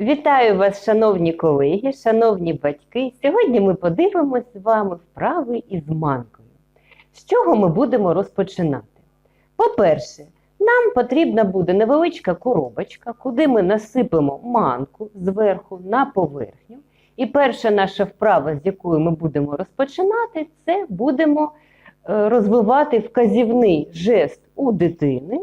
Вітаю вас, шановні колеги, шановні батьки. Сьогодні ми подивимось з вами вправи із манкою. З чого ми будемо розпочинати? По-перше, нам потрібна буде невеличка коробочка, куди ми насипемо манку зверху на поверхню. І перша наша вправа, з якою ми будемо розпочинати, це будемо е, розвивати вказівний жест у дитини.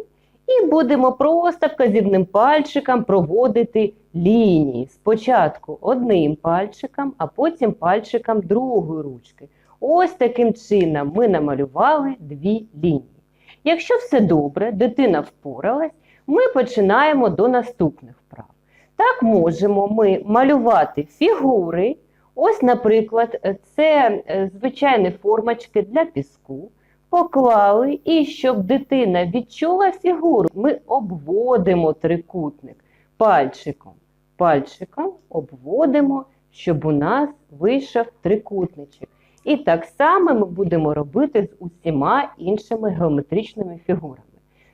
І будемо просто вказівним пальчиком проводити лінії. Спочатку одним пальчиком, а потім пальчиком другої ручки. Ось таким чином ми намалювали дві лінії. Якщо все добре, дитина впоралась, ми починаємо до наступних вправ. Так можемо ми малювати фігури. Ось, наприклад, це е, звичайні формочки для піску поклали, і щоб дитина відчула фігуру, ми обводимо трикутник пальчиком. Пальчиком обводимо, щоб у нас вийшов трикутничок. І так само ми будемо робити з усіма іншими геометричними фігурами.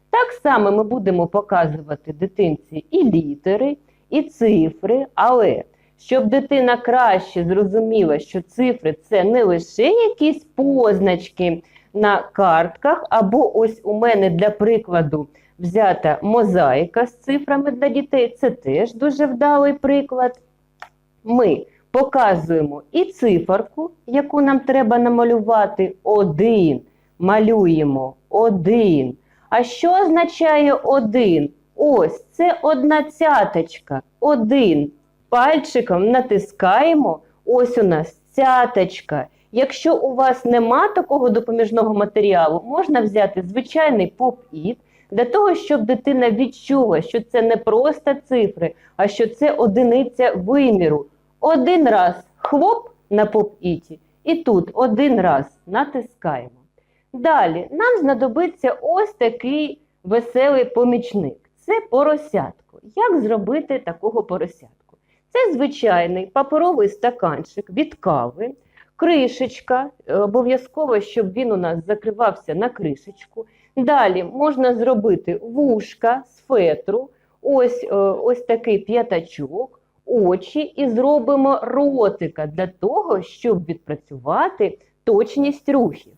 Так само ми будемо показувати дитинці і літери, і цифри, але щоб дитина краще зрозуміла, що цифри це не лише якісь позначки на картках, або ось у мене для прикладу взята мозаїка з цифрами для дітей. Це теж дуже вдалий приклад. Ми показуємо і циферку, яку нам треба намалювати один. Малюємо один. А що означає один? Ось це одна цяточка. Один. Пальчиком натискаємо. Ось у нас цяточка. Якщо у вас нема такого допоміжного матеріалу, можна взяти звичайний поп-іт для того, щоб дитина відчула, що це не просто цифри, а що це одиниця виміру. Один раз хлоп на поп-іті, і тут один раз натискаємо. Далі нам знадобиться ось такий веселий помічник. Це поросятко. Як зробити такого поросятку? Це звичайний паперовий стаканчик від кави кришечка, е, обов'язково, щоб він у нас закривався на кришечку. Далі можна зробити вушка з фетру, ось е, ось такий п'ятачок, очі, і зробимо ротика для того, щоб відпрацювати точність рухів.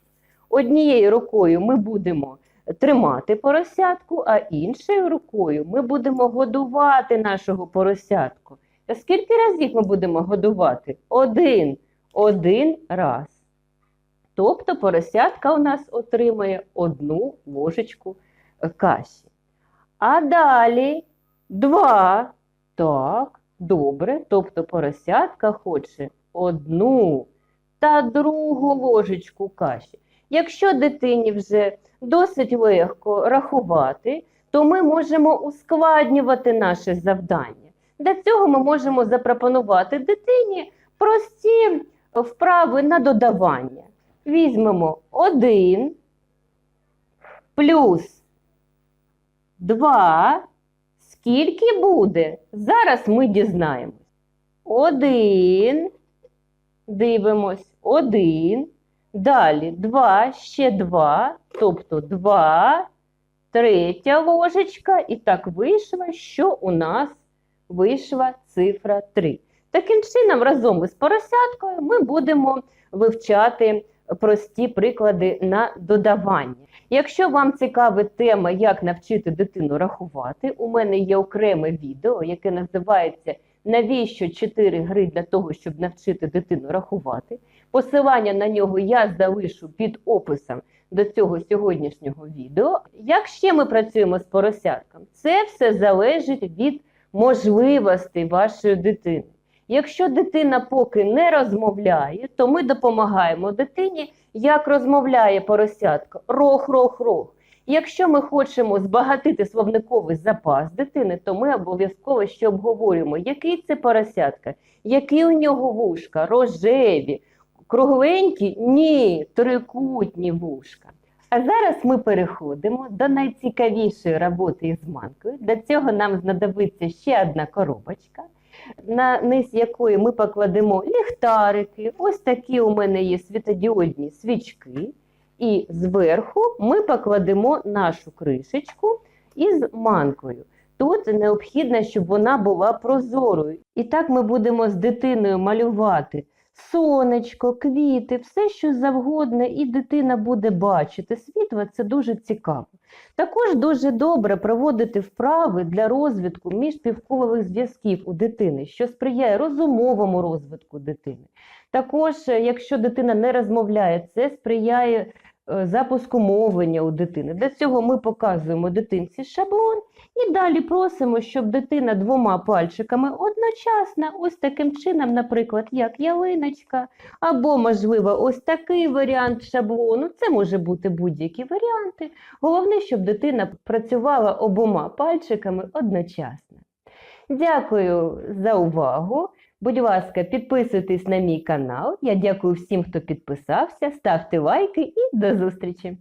Однією рукою ми будемо тримати поросятку, а іншою рукою ми будемо годувати нашого поросятку. Та скільки разів ми будемо годувати? Один один раз. Тобто поросятка у нас отримає одну ложечку каші. А далі два. Так, добре. Тобто поросятка хоче одну та другу ложечку каші. Якщо дитині вже досить легко рахувати, то ми можемо ускладнювати наше завдання. Для цього ми можемо запропонувати дитині прості вправи на додавання. Візьмемо 1 плюс 2. Скільки буде? Зараз ми дізнаємось. 1. Дивимось. 1. Далі 2, ще 2, тобто 2, третя ложечка. І так вийшло, що у нас вийшла цифра 3. Таким чином, разом із поросяткою ми будемо вивчати прості приклади на додавання. Якщо вам цікава тема, як навчити дитину рахувати, у мене є окреме відео, яке називається Навіщо 4 гри для того, щоб навчити дитину рахувати. Посилання на нього я залишу під описом до цього сьогоднішнього відео. Як ще ми працюємо з поросятком? Це все залежить від можливостей вашої дитини. Якщо дитина поки не розмовляє, то ми допомагаємо дитині, як розмовляє поросятко. Рох, рох, рох. Якщо ми хочемо збагатити словниковий запас дитини, то ми обов'язково ще обговорюємо, який це поросятка, які у нього вушка, рожеві, кругленькі, ні, трикутні вушка. А зараз ми переходимо до найцікавішої роботи із манкою. Для цього нам знадобиться ще одна коробочка на низ якої ми покладемо ліхтарики. Ось такі у мене є світодіодні свічки. І зверху ми покладемо нашу кришечку із манкою. тут необхідно, щоб вона була прозорою. І так ми будемо з дитиною малювати сонечко, квіти, все що завгодно, і дитина буде бачити світло, це дуже цікаво. Також дуже добре проводити вправи для розвитку міжпівкових зв'язків у дитини, що сприяє розумовому розвитку дитини. Також, е, якщо дитина не розмовляє, це сприяє запуску мовлення у дитини. Для цього ми показуємо дитинці шаблон і далі просимо, щоб дитина двома пальчиками одночасно, ось таким чином, наприклад, як ялиночка, або, можливо, ось такий варіант шаблону. Це може бути будь-які варіанти. Головне, щоб дитина працювала обома пальчиками одночасно. Дякую за увагу. Будь ласка, підписуйтесь на мій канал. Я дякую всім, хто підписався, ставте лайки і до зустрічі!